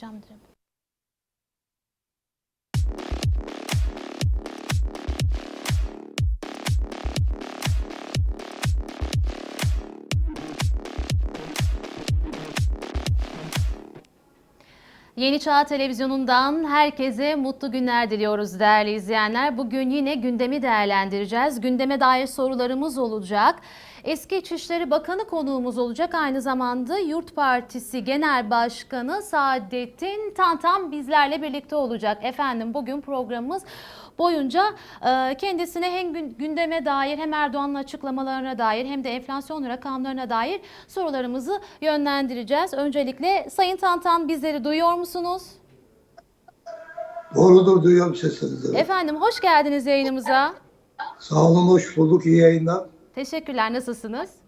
kısacağım direkt. Yeni Çağ Televizyonu'ndan herkese mutlu günler diliyoruz değerli izleyenler. Bugün yine gündemi değerlendireceğiz. Gündeme dair sorularımız olacak. Eski İçişleri Bakanı konuğumuz olacak. Aynı zamanda Yurt Partisi Genel Başkanı Saadettin Tantan bizlerle birlikte olacak. Efendim bugün programımız boyunca e, kendisine hem gün- gündeme dair hem Erdoğan'ın açıklamalarına dair hem de enflasyon rakamlarına dair sorularımızı yönlendireceğiz. Öncelikle Sayın Tantan bizleri duyuyor musunuz? Doğrudur duyuyorum sesinizi. Efendim hoş geldiniz yayınımıza. Sağ olun hoş bulduk iyi yayınlar. Teşekkürler nasılsınız?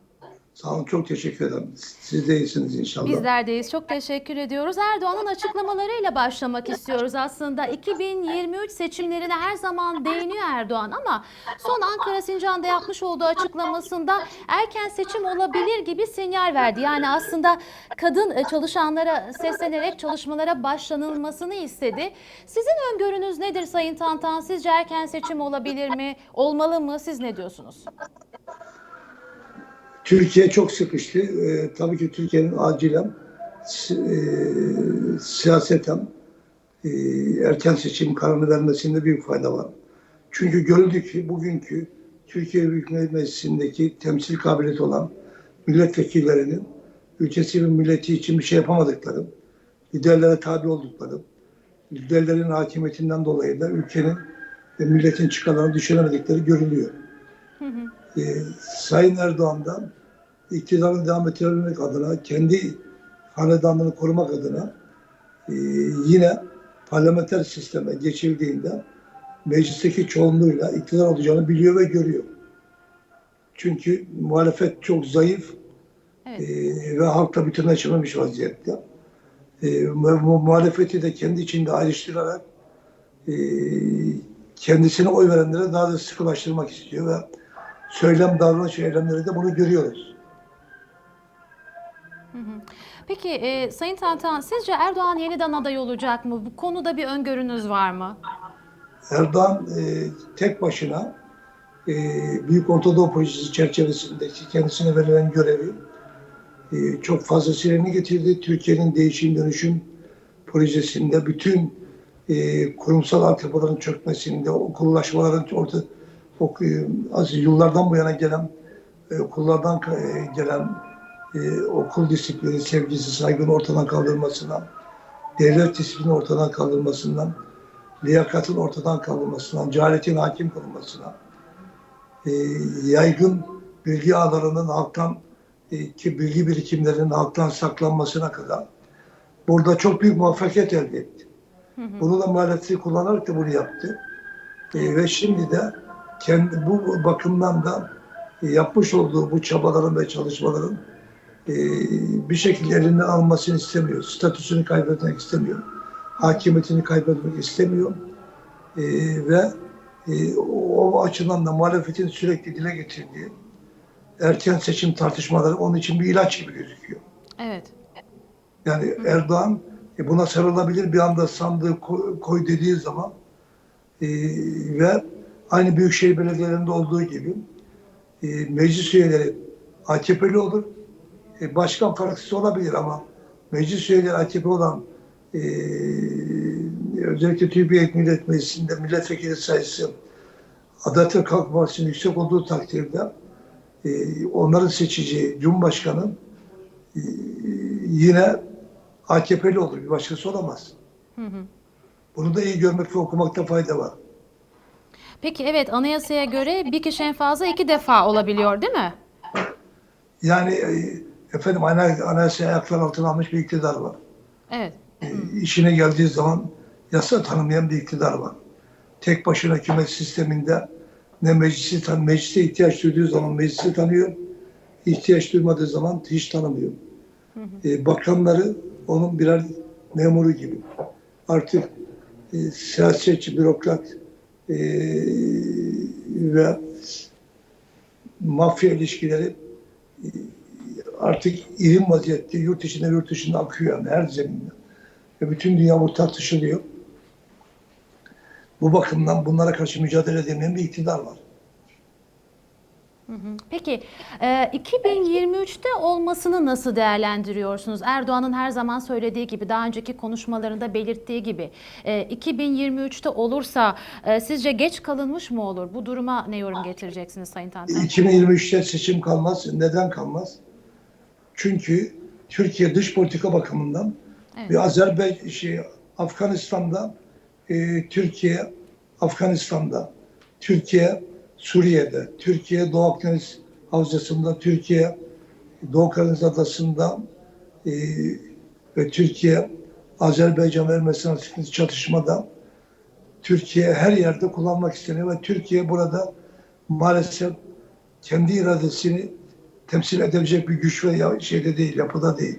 Sağ olun çok teşekkür ederim. Siz de iyisiniz inşallah. Bizlerdeyiz. Çok teşekkür ediyoruz. Erdoğan'ın açıklamalarıyla başlamak istiyoruz aslında. 2023 seçimlerine her zaman değiniyor Erdoğan ama son Ankara Sincan'da yapmış olduğu açıklamasında erken seçim olabilir gibi sinyal verdi. Yani aslında kadın e, çalışanlara seslenerek çalışmalara başlanılmasını istedi. Sizin öngörünüz nedir Sayın Tantan? Sizce erken seçim olabilir mi? Olmalı mı? Siz ne diyorsunuz? Türkiye çok sıkıştı. Ee, tabii ki Türkiye'nin acilen e, siyaseten e, erken seçim kararını vermesinde büyük fayda var. Çünkü görüldü ki bugünkü Türkiye Büyük Millet Meclisi'ndeki temsil kabiliyeti olan milletvekillerinin ülkesi ve milleti için bir şey yapamadıkları, liderlere tabi oldukları, liderlerin hakimiyetinden dolayı da ülkenin ve milletin çıkarlarını düşünemedikleri görülüyor. Ee, Sayın Erdoğan'dan iktidarını devam ettirebilmek adına, kendi hanedanlığını korumak adına e, yine parlamenter sisteme geçildiğinde meclisteki çoğunluğuyla iktidar olacağını biliyor ve görüyor. Çünkü muhalefet çok zayıf Evet. e, ve halkla bütünleşememiş vaziyette. E, mu- mu- muhalefeti de kendi içinde ayrıştırarak e, kendisine oy verenlere daha da sıkılaştırmak istiyor ve söylem, davranış, eylemleri de bunu görüyoruz. Peki e, Sayın Tantan sizce Erdoğan yeniden aday olacak mı? Bu konuda bir öngörünüz var mı? Erdoğan e, tek başına e, Büyük Ortadoğu Projesi çerçevesindeki kendisine verilen görevi e, çok fazlasıyla getirdi. Türkiye'nin değişim dönüşüm projesinde bütün e, kurumsal altyapıların çökmesinde, okullaşmaların orta, ok, e, az yıllardan bu yana gelen e, okullardan e, gelen okul disiplini, sevgisi, saygının ortadan kaldırılmasından, devlet disiplini ortadan kaldırılmasından, liyakatın ortadan kaldırılmasından, cehaletin hakim kılınmasına, e, yaygın bilgi ağlarının halktan ki bilgi birikimlerinin halktan saklanmasına kadar burada çok büyük muvaffakiyet elde etti. Bunu da muhalefeti kullanarak da bunu yaptı. E, ve şimdi de kendi bu bakımdan da yapmış olduğu bu çabaların ve çalışmaların e, bir şekilde elinden almasını istemiyor. Statüsünü kaybetmek istemiyor. Hakimiyetini kaybetmek istemiyor. E, ve e, o, açıdan da muhalefetin sürekli dile getirdiği erken seçim tartışmaları onun için bir ilaç gibi gözüküyor. Evet. Yani Erdoğan e, buna sarılabilir bir anda sandığı koy, koy dediği zaman e, ve aynı büyükşehir belediyelerinde olduğu gibi e, meclis üyeleri AKP'li olur. E, başkan partisi olabilir ama meclis üyeleri AKP olan e, özellikle Türkiye Büyük Millet Meclisi'nde milletvekili sayısı Adalet ve Kalkınma Partisi'nin yüksek olduğu takdirde e, onların seçeceği Cumhurbaşkanı e, yine AKP'li olur. Bir başkası olamaz. Bunu da iyi görmek ve okumakta fayda var. Peki evet anayasaya göre bir kişi en fazla iki defa olabiliyor değil mi? Yani e, efendim ana- anayasayı ayaklar altına almış bir iktidar var. Evet. E, işine geldiği zaman yasa tanımayan bir iktidar var. Tek başına hükümet sisteminde ne meclisi tan meclise ihtiyaç duyduğu zaman meclisi tanıyor, ihtiyaç duymadığı zaman hiç tanımıyor. E, bakanları onun birer memuru gibi. Artık e, siyasetçi, bürokrat e, ve mafya ilişkileri e, artık ilim vaziyette yurt içinde yurt dışında akıyor yani her zeminde. ve bütün dünya bu tartışılıyor. Bu bakımdan bunlara karşı mücadele edemeyen bir iktidar var. Peki e, 2023'te olmasını nasıl değerlendiriyorsunuz? Erdoğan'ın her zaman söylediği gibi, daha önceki konuşmalarında belirttiği gibi e, 2023'te olursa e, sizce geç kalınmış mı olur? Bu duruma ne yorum getireceksiniz Sayın Tantan? 2023'te seçim kalmaz. Neden kalmaz? Çünkü Türkiye dış politika bakımından Evet. ve Azerbaycan şey, Afganistan'da e, Türkiye Afganistan'da Türkiye Suriye'de Türkiye Doğu Akdeniz Havzası'nda Türkiye Doğu Karadeniz Adası'nda e, ve Türkiye Azerbaycan ve Ermenistan arasındaki çatışmada Türkiye her yerde kullanmak isteniyor ve Türkiye burada maalesef kendi iradesini temsil edebilecek bir güç ve şeyde değil, yapıda değil.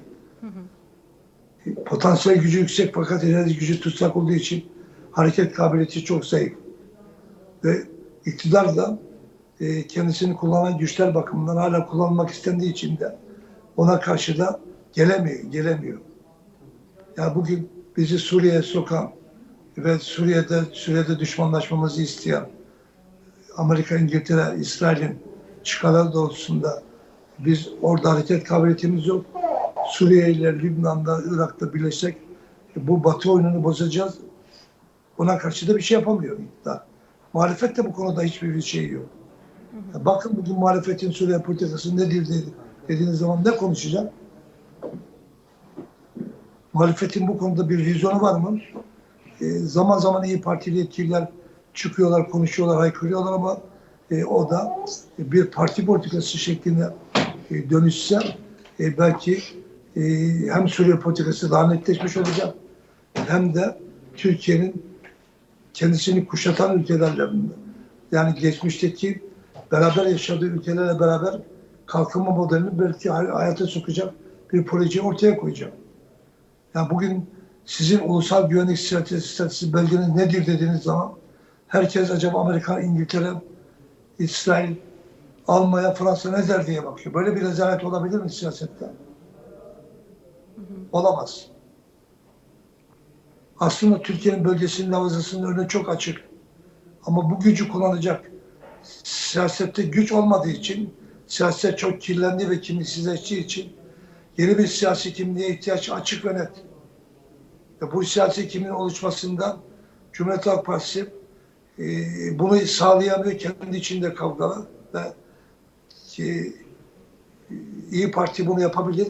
Potansiyel gücü yüksek fakat enerji gücü tutsak olduğu için hareket kabiliyeti çok zayıf. Ve iktidar da e, kendisini kullanan güçler bakımından hala kullanmak istendiği için de ona karşı da gelemiyor, gelemiyor. Yani bugün bizi Suriye'ye sokan ve Suriye'de Suriye'de düşmanlaşmamızı isteyen Amerika, İngiltere, İsrail'in çıkarları doğrultusunda biz orada hareket kabiliyetimiz yok. Suriye ile Lübnan'da, Irak'ta birleşsek bu batı oyununu bozacağız. Buna karşı da bir şey yapamıyor iktidar. Muhalefet de bu konuda hiçbir bir şey yok. Bakın bugün muhalefetin Suriye politikası nedir dedi, dediğiniz zaman ne konuşacak? Muhalefetin bu konuda bir vizyonu var mı? E, zaman zaman iyi Partili yetkililer çıkıyorlar, konuşuyorlar, haykırıyorlar ama e, o da bir parti politikası şeklinde e, dönüşse e, belki e, hem Suriye politikası daha netleşmiş olacak hem de Türkiye'nin kendisini kuşatan ülkelerle yani geçmişteki beraber yaşadığı ülkelerle beraber kalkınma modelini belki hay- hayata sokacak bir proje ortaya koyacak. Yani bugün sizin ulusal güvenlik stratejisi, stratejisi belgeniz nedir dediğiniz zaman herkes acaba Amerika, İngiltere, İsrail, Almanya, Fransa ne der diye bakıyor. Böyle bir rezalet olabilir mi siyasette? Olamaz. Aslında Türkiye'nin bölgesinin havzasının önü çok açık. Ama bu gücü kullanacak siyasette güç olmadığı için, siyaset çok kirlendi ve kimliksizleştiği için yeni bir siyasi kimliğe ihtiyaç açık ve net. Ve bu siyasi kimliğin oluşmasında Cumhuriyet Halk Partisi e, bunu sağlayamıyor. Kendi içinde kavgalı ve ki, e, İyi Parti bunu yapabilir.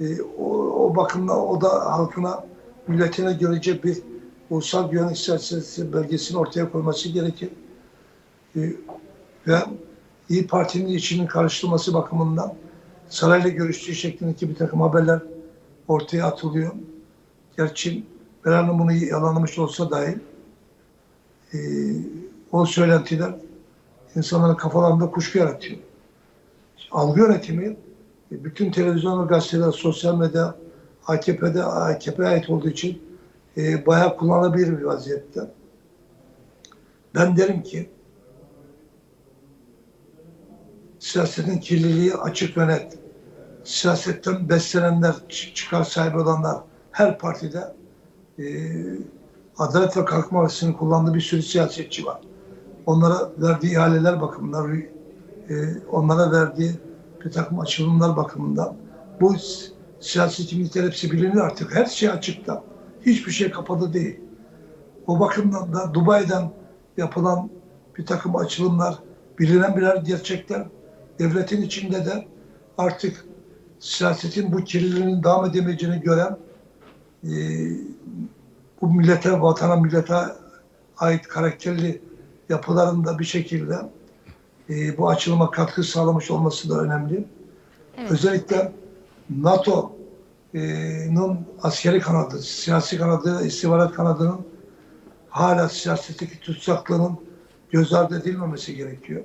E, o, o bakımdan o da halkına, milletine görecek bir ulusal güvenlik siyaseti belgesini ortaya koyması gerekir. E, ve İyi Parti'nin içinin karıştırılması bakımından sarayla görüştüğü şeklindeki bir takım haberler ortaya atılıyor. Gerçi Meral Hanım bunu yalanlamış olsa dahi e, o söylentiler insanların kafalarında kuşku yaratıyor. Algı yönetimi e, bütün televizyon ve gazeteler, sosyal medya AKP'de AKP'ye ait olduğu için e, bayağı kullanılabilir bir vaziyette. Ben derim ki siyasetin kirliliği açık ve net. Siyasetten beslenenler, çıkar sahibi olanlar her partide e, Adalet ve Kalkınma Partisi'nin kullandığı bir sürü siyasetçi var. Onlara verdiği ihaleler bakımından, e, onlara verdiği bir takım açılımlar bakımından bu s- siyasi kimlikler hepsi bilinir artık. Her şey açıkta. Hiçbir şey kapalı değil. O bakımdan da Dubai'den yapılan bir takım açılımlar, bilinen birer gerçekler. Devletin içinde de artık siyasetin bu kirliliğinin devam edemeyeceğini gören e, bu millete, vatana, millete ait karakterli yapılarında bir şekilde e, bu açılıma katkı sağlamış olması da önemli. Evet. Özellikle NATO'nun askeri kanadı, siyasi kanadı, istihbarat kanadının hala siyasetteki tutsaklığının göz ardı edilmemesi gerekiyor.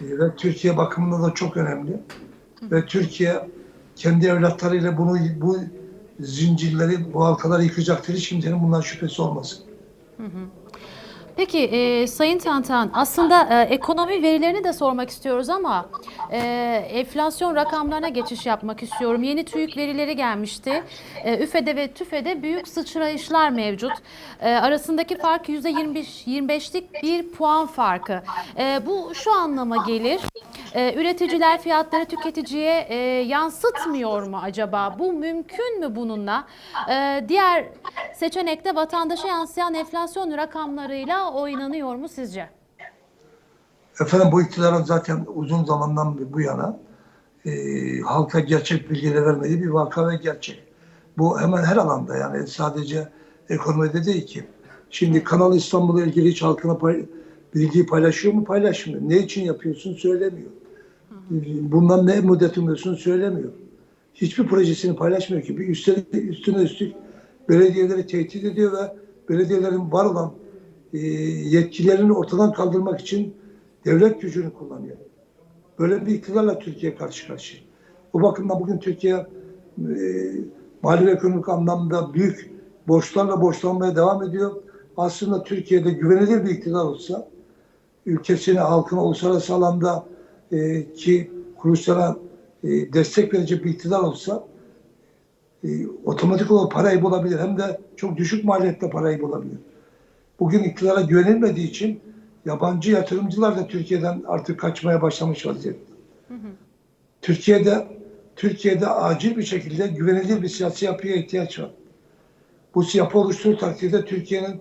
E, Ve Türkiye bakımında da çok önemli. Ve Türkiye kendi evlatlarıyla bunu bu zincirleri, bu halkaları yıkacaktır. Hiç kimsenin bundan şüphesi olmasın. Peki e, Sayın Tantan aslında e, ekonomi verilerini de sormak istiyoruz ama e, enflasyon rakamlarına geçiş yapmak istiyorum. Yeni TÜİK verileri gelmişti. E, üfede ve TÜFE'de büyük sıçrayışlar mevcut. E, arasındaki fark %25'lik bir puan farkı. E, bu şu anlama gelir. E, üreticiler fiyatları tüketiciye e, yansıtmıyor mu acaba? Bu mümkün mü bununla? E, diğer seçenekte vatandaşa yansıyan enflasyon rakamlarıyla oynanıyor mu sizce? Efendim bu iktidarın zaten uzun zamandan bu yana e, halka gerçek bilgileri vermediği bir vaka ve gerçek. Bu hemen her alanda yani sadece ekonomide değil ki. Şimdi Kanal İstanbul'la ilgili hiç halkına pay, bilgiyi paylaşıyor mu? Paylaşmıyor. Ne için yapıyorsun? Söylemiyor. Bundan ne müddet umuyorsun? Söylemiyor. Hiçbir projesini paylaşmıyor ki. Bir üstüne, üstüne üstlük belediyeleri tehdit ediyor ve belediyelerin var olan e, yetkilerini ortadan kaldırmak için devlet gücünü kullanıyor. Böyle bir iktidarla Türkiye karşı karşıya. Bu bakımdan bugün Türkiye e, mali ve ekonomik anlamda büyük borçlarla borçlanmaya devam ediyor. Aslında Türkiye'de güvenilir bir iktidar olsa, ülkesine, halkına uluslararası alanda e, ki kuruluşlara e, destek verecek bir iktidar olsa e, otomatik olarak parayı bulabilir. Hem de çok düşük maliyette parayı bulabilir. Bugün iktidara güvenilmediği için yabancı yatırımcılar da Türkiye'den artık kaçmaya başlamış vaziyette. Türkiye'de Türkiye'de acil bir şekilde güvenilir bir siyasi yapıya ihtiyaç var. Bu yapı oluşturduğu takdirde Türkiye'nin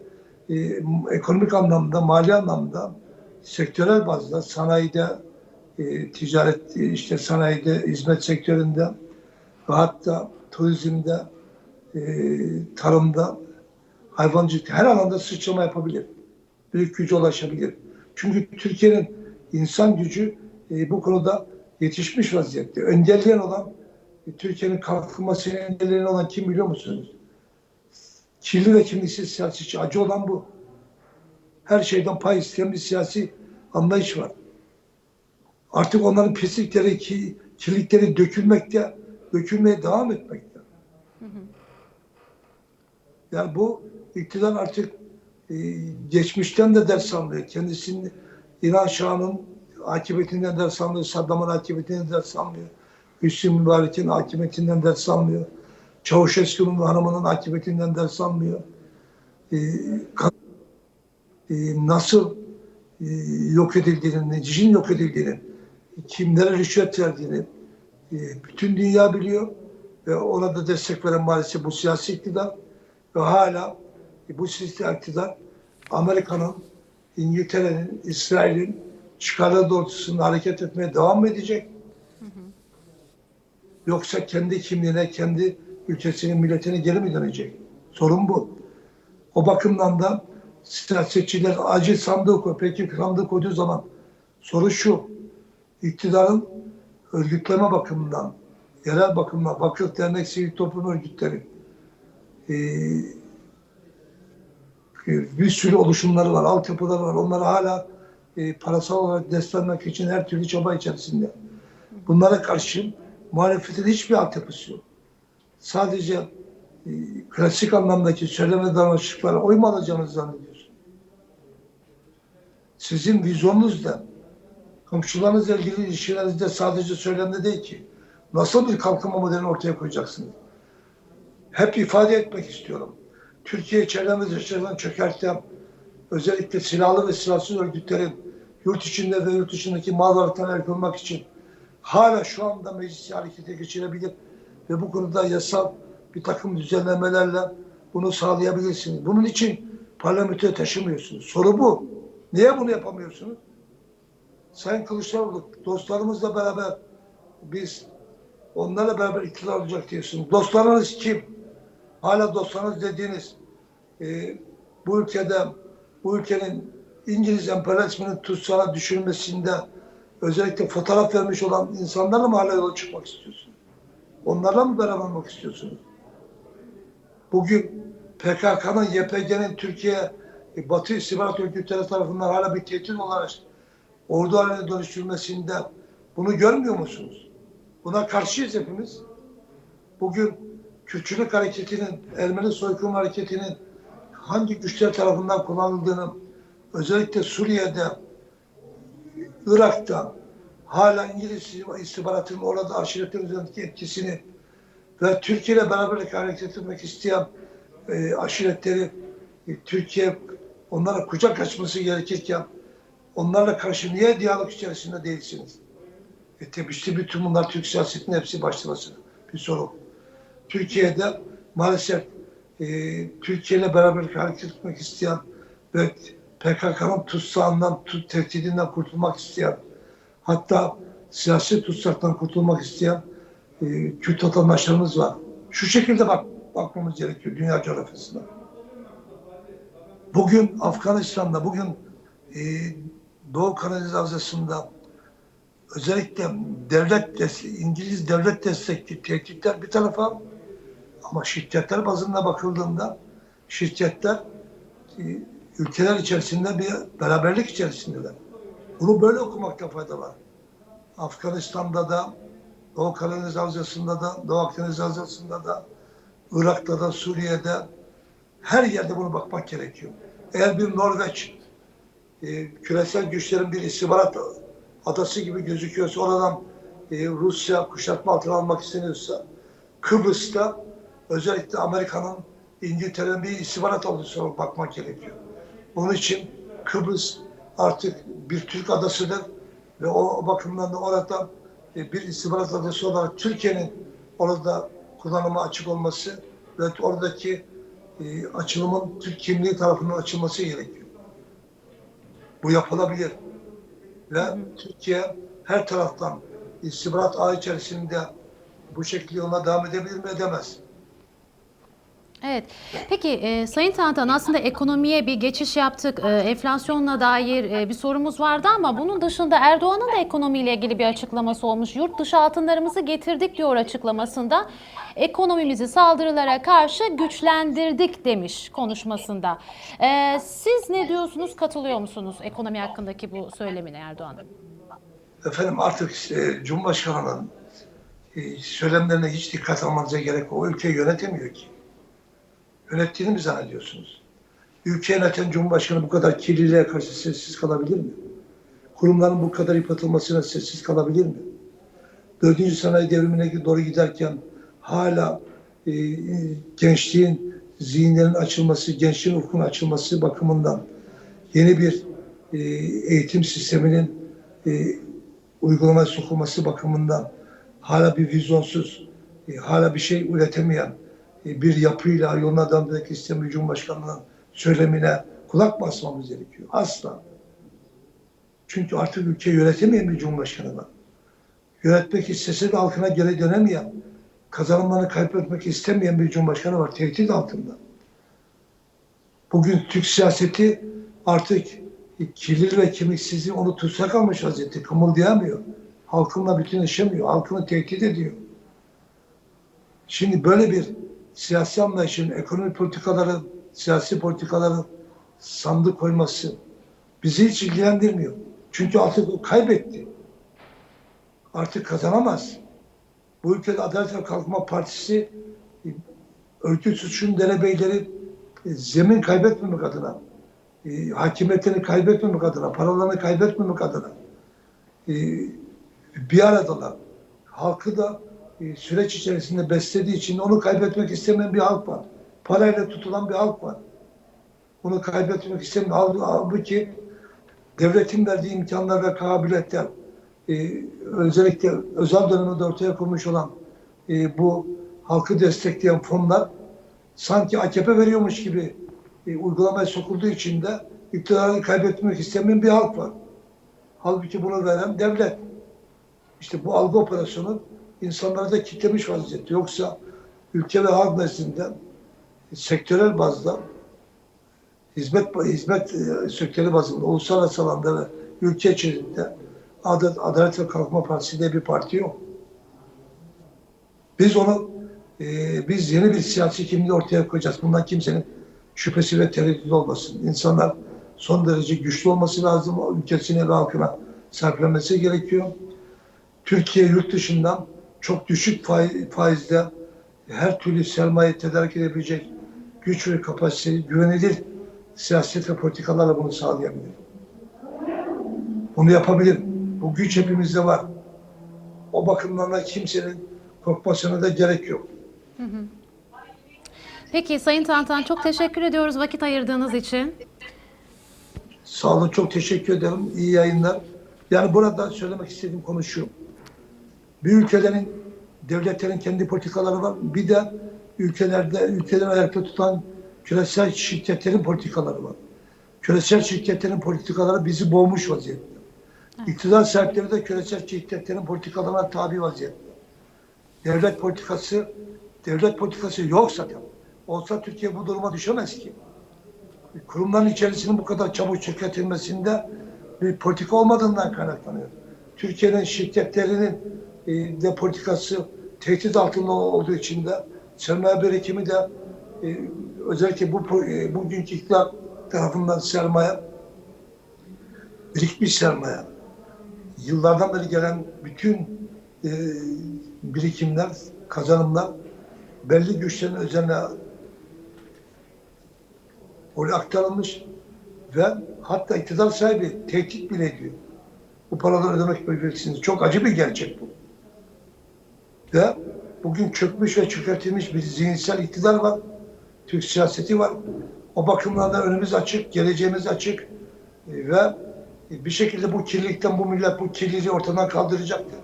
e, ekonomik anlamda, mali anlamda, sektörel bazda, sanayide, e, ticaret, e, işte sanayide, hizmet sektöründe ve hatta turizmde, e, tarımda, hayvancılık her alanda sıçrama yapabilir. Büyük güce ulaşabilir. Çünkü Türkiye'nin insan gücü e, bu konuda yetişmiş vaziyette. Engelleyen olan e, Türkiye'nin kalkınmasını engelleyen olan kim biliyor musunuz? Kirli ve kimliksiz siyasetçi. Acı olan bu. Her şeyden pay isteyen bir siyasi anlayış var. Artık onların pislikleri, ki, kirlilikleri dökülmekte, dökülmeye devam etmekte. Yani bu iktidar artık e, geçmişten de ders almıyor. Kendisinin İran Şah'ın akıbetinden ders almıyor. Saddam'ın akıbetinden ders almıyor. Hüsnü Mübarek'in akıbetinden ders almıyor. Çavuşescu'nun hanımının akıbetinden ders almıyor. E, e, nasıl e, yok edildiğini, necinin yok edildiğini, kimlere rüşvet verdiğini e, bütün dünya biliyor ve ona da destek veren maalesef bu siyasi iktidar ve hala bu siyasi iktidar Amerika'nın, İngiltere'nin, İsrail'in çıkarları doğrultusunda hareket etmeye devam mı edecek? Yoksa kendi kimliğine, kendi ülkesinin, milletine geri mi dönecek? Sorun bu. O bakımdan da siyasetçiler acil sandığı koy. Peki sandığı koyduğu zaman soru şu. iktidarın örgütleme bakımından, yerel bakımdan, vakıf, dernek, sivil toplum örgütleri, bir sürü oluşumları var, altyapıları var. Onları hala e, parasal olarak desteklemek için her türlü çaba içerisinde. Bunlara karşı muhalefetin hiçbir altyapısı yok. Sadece e, klasik anlamdaki söyleme davranışlıklara oy mu alacağınızı zannediyorsun? Sizin vizyonunuz da komşularınızla ilgili ilişkilerinizde sadece söylemde değil ki. Nasıl bir kalkınma modelini ortaya koyacaksınız? Hep ifade etmek istiyorum. Türkiye çevremiz dışarıdan çökerten özellikle silahlı ve silahsız örgütlerin yurt içinde ve yurt dışındaki mal varlıklarına el koymak için hala şu anda meclisi harekete geçirebilir ve bu konuda yasal bir takım düzenlemelerle bunu sağlayabilirsiniz. Bunun için parlamentoya taşımıyorsunuz. Soru bu. Niye bunu yapamıyorsunuz? Sayın Kılıçdaroğlu dostlarımızla beraber biz onlarla beraber iktidar olacak diyorsunuz. Dostlarınız kim? Hala dostlarınız dediğiniz e, bu ülkede bu ülkenin İngiliz emperyalizminin tutsağına düşürmesinde özellikle fotoğraf vermiş olan insanlarla mı hala yola çıkmak istiyorsunuz? Onlarla mı beraber olmak istiyorsunuz? Bugün PKK'nın, YPG'nin Türkiye e, Batı istihbarat örgütleri tarafından hala bir tehdit olarak ordu haline dönüştürmesinde bunu görmüyor musunuz? Buna karşıyız hepimiz. Bugün Kürtçülük hareketinin, Ermeni soykırım hareketinin hangi güçler tarafından kullanıldığını özellikle Suriye'de, Irak'ta hala İngiliz istihbaratının orada aşiretler üzerindeki etkisini ve Türkiye ile beraberlik hareket etmek isteyen e, aşiretleri e, Türkiye onlara kucak açması gerekirken onlarla karşı niye diyalog içerisinde değilsiniz? E tabii işte bütün bunlar Türk siyasetinin hepsi başlaması bir sorun. Türkiye'de maalesef e, Türkiye ile beraber hareket etmek isteyen ve PKK'nın tutsağından, tut, tehdidinden kurtulmak isteyen, hatta siyasi tutsaktan kurtulmak isteyen e, Kürt vatandaşlarımız var. Şu şekilde bak, bakmamız gerekiyor dünya coğrafyasına. Bugün Afganistan'da, bugün e, Doğu Karadeniz Havzası'nda özellikle devlet İngiliz devlet destekli tehditler bir tarafa ama şirketler bazında bakıldığında şirketler e, ülkeler içerisinde bir beraberlik içerisindeler. Bunu böyle okumakta fayda var. Afganistan'da da, Doğu Karadeniz Havzası'nda da, Doğu Akdeniz Havzası'nda da, Irak'ta da, Suriye'de her yerde bunu bakmak gerekiyor. Eğer bir Norveç e, küresel güçlerin bir istihbarat adası gibi gözüküyorsa oradan e, Rusya kuşatma altına almak isteniyorsa Kıbrıs'ta özellikle Amerika'nın İngiltere'nin bir istihbarat olarak bakmak gerekiyor. Onun için Kıbrıs artık bir Türk adasıdır ve o bakımdan da orada e, bir istihbarat adası olarak Türkiye'nin orada kullanıma açık olması ve oradaki e, açılımın Türk kimliği tarafından açılması gerekiyor. Bu yapılabilir. Ve Türkiye her taraftan istihbarat ağı içerisinde bu şekilde ona devam edebilir mi edemez. Evet. Peki e, Sayın Tantan aslında ekonomiye bir geçiş yaptık. E, enflasyonla dair e, bir sorumuz vardı ama bunun dışında Erdoğan'ın da ekonomiyle ilgili bir açıklaması olmuş. Yurt dışı altınlarımızı getirdik diyor açıklamasında. Ekonomimizi saldırılara karşı güçlendirdik demiş konuşmasında. E, siz ne diyorsunuz? Katılıyor musunuz ekonomi hakkındaki bu söylemine Erdoğan'ın? Efendim artık e, Cumhurbaşkanı'nın e, söylemlerine hiç dikkat almanıza gerek yok. O ülkeyi yönetemiyor ki. Yönettiğini mi zannediyorsunuz? Ülke yöneten Cumhurbaşkanı bu kadar kirliliğe karşı sessiz kalabilir mi? Kurumların bu kadar yıpratılmasına sessiz kalabilir mi? Dördüncü sanayi devrimine doğru giderken hala e, gençliğin zihinlerin açılması, gençliğin ufkun açılması bakımından yeni bir e, eğitim sisteminin e, uygulamaya sokulması bakımından hala bir vizyonsuz, e, hala bir şey üretemeyen e, bir yapıyla etmek isteyen bir Cumhurbaşkanı'nın söylemine kulak mı asmamız gerekiyor? Asla. Çünkü artık ülkeyi yönetemeyen bir Cumhurbaşkanı var. Yönetmek istese de halkına geri dönemeyen, kazanımlarını kaybetmek istemeyen bir Cumhurbaşkanı var. Tehdit altında. Bugün Türk siyaseti artık kirli ve kemiksizliği onu tutsak almış vaziyette. Kımıldayamıyor. Halkınla bütünleşemiyor. Halkını tehdit ediyor. Şimdi böyle bir siyasi anlayışın, ekonomi politikaları, siyasi politikaların sandık koyması bizi hiç ilgilendirmiyor. Çünkü artık o kaybetti. Artık kazanamaz. Bu ülkede Adalet ve Kalkınma Partisi örgüt suçun derebeyleri e, zemin kaybetmemek adına, e, hakimiyetini kaybetmemek adına, paralarını kaybetmemek adına e, bir aradalar. Halkı da süreç içerisinde beslediği için onu kaybetmek istemeyen bir halk var. Parayla tutulan bir halk var. Bunu kaybetmek halk- halbuki devletin verdiği imkanlar ve kabiliyetler e, özellikle özel dönemde ortaya konmuş olan e, bu halkı destekleyen fonlar sanki AKP veriyormuş gibi e, uygulamaya sokulduğu için de iktidarı kaybetmek istemeyen bir halk var. Halbuki bunu veren devlet. İşte bu algı operasyonu insanları da kitlemiş vaziyette. Yoksa ülke ve halk nezdinde sektörel bazda hizmet hizmet e, sektörü bazında uluslararası alanda ve ülke içerisinde Adalet, Adalet ve Kalkınma Partisi diye bir parti yok. Biz onu e, biz yeni bir siyasi kimliği ortaya koyacağız. Bundan kimsenin şüphesi ve tereddütü olmasın. İnsanlar son derece güçlü olması lazım. Ülkesine ve halkına sahiplenmesi gerekiyor. Türkiye yurt dışından çok düşük faiz, faizle her türlü sermaye tedarik edebilecek güç ve kapasite, güvenilir siyaset ve politikalarla bunu sağlayabilir. Bunu yapabilir. Bu güç hepimizde var. O bakımdan da kimsenin korkmasına da gerek yok. Peki Sayın Tantan çok teşekkür ediyoruz vakit ayırdığınız için. Sağ olun, çok teşekkür ederim. İyi yayınlar. Yani burada söylemek istediğim konu şu. Bir ülkelerin, devletlerin kendi politikaları var. Bir de ülkelerde, ülkeleri ayakta tutan küresel şirketlerin politikaları var. Küresel şirketlerin politikaları bizi boğmuş vaziyette. İktidar sahipleri de küresel şirketlerin politikalarına tabi vaziyette. Devlet politikası, devlet politikası yok zaten. Olsa Türkiye bu duruma düşemez ki kurumların içerisinin bu kadar çabuk çökertilmesinde bir politika olmadığından kaynaklanıyor. Türkiye'nin şirketlerinin e, de politikası tehdit altında olduğu için de sermaye birikimi de e, özellikle bu e, bugünkü iktidar tarafından sermaye birikmiş sermaye yıllardan beri gelen bütün e, birikimler, kazanımlar belli güçlerin özeline oraya aktarılmış ve hatta iktidar sahibi tehdit bile ediyor. Bu paraları ödemek mecburiyetsiniz. Çok acı bir gerçek bu. Ve bugün çökmüş ve çökertilmiş bir zihinsel iktidar var. Türk siyaseti var. O bakımdan da önümüz açık, geleceğimiz açık E, ve bir şekilde bu kirlilikten bu millet bu kirliliği ortadan kaldıracaktır.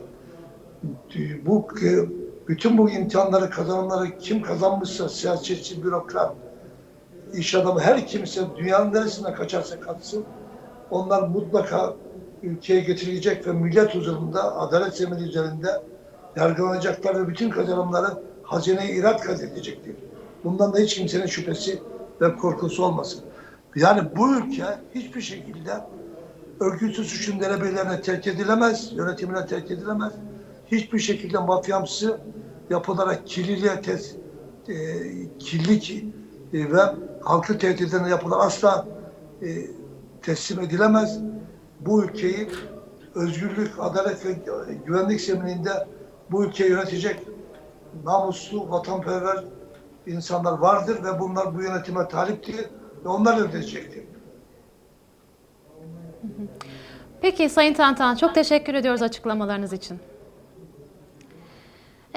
E, Bu e, bütün bu imtihanları, kazanımları kim kazanmışsa siyasetçi, bürokrat, iş adamı her kimse dünyanın neresine kaçarsa kaçsın onlar mutlaka ülkeye getirilecek ve millet huzurunda adalet zemini üzerinde yargılanacaklar ve bütün kazanımları hazineye irat kazedilecektir. Bundan da hiç kimsenin şüphesi ve korkusu olmasın. Yani bu ülke hiçbir şekilde örgütsüz suçun denebelerine terk edilemez, yönetimine terk edilemez. Hiçbir şekilde mafyamsı yapılara kirliliğe tes, e, kirlilik e, ve halkı tehdit eden yapılar asla e, teslim edilemez. Bu ülkeyi özgürlük, adalet ve güvenlik zemininde bu ülkeyi yönetecek namuslu, vatanperver insanlar vardır ve bunlar bu yönetime taliptir ve onlar yönetecektir. Peki Sayın Tantan çok teşekkür ediyoruz açıklamalarınız için.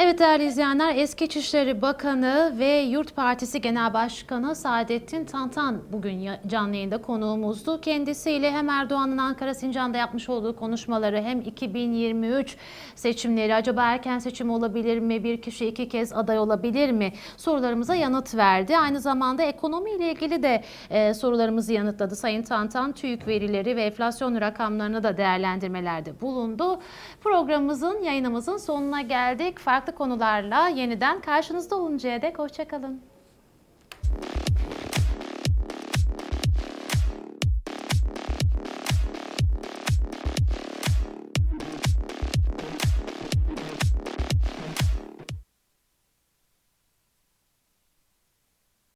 Evet değerli izleyenler eski İçişleri Bakanı ve Yurt Partisi Genel Başkanı Saadettin Tantan bugün canlı yayında konuğumuzdu. Kendisiyle hem Erdoğan'ın Ankara Sincan'da yapmış olduğu konuşmaları hem 2023 seçimleri acaba erken seçim olabilir mi? Bir kişi iki kez aday olabilir mi? Sorularımıza yanıt verdi. Aynı zamanda ekonomiyle ilgili de e, sorularımızı yanıtladı. Sayın Tantan TÜİK verileri ve enflasyon rakamlarını da değerlendirmelerde bulundu. Programımızın, yayınımızın sonuna geldik farklı konularla yeniden karşınızda oluncaya dek hoşçakalın.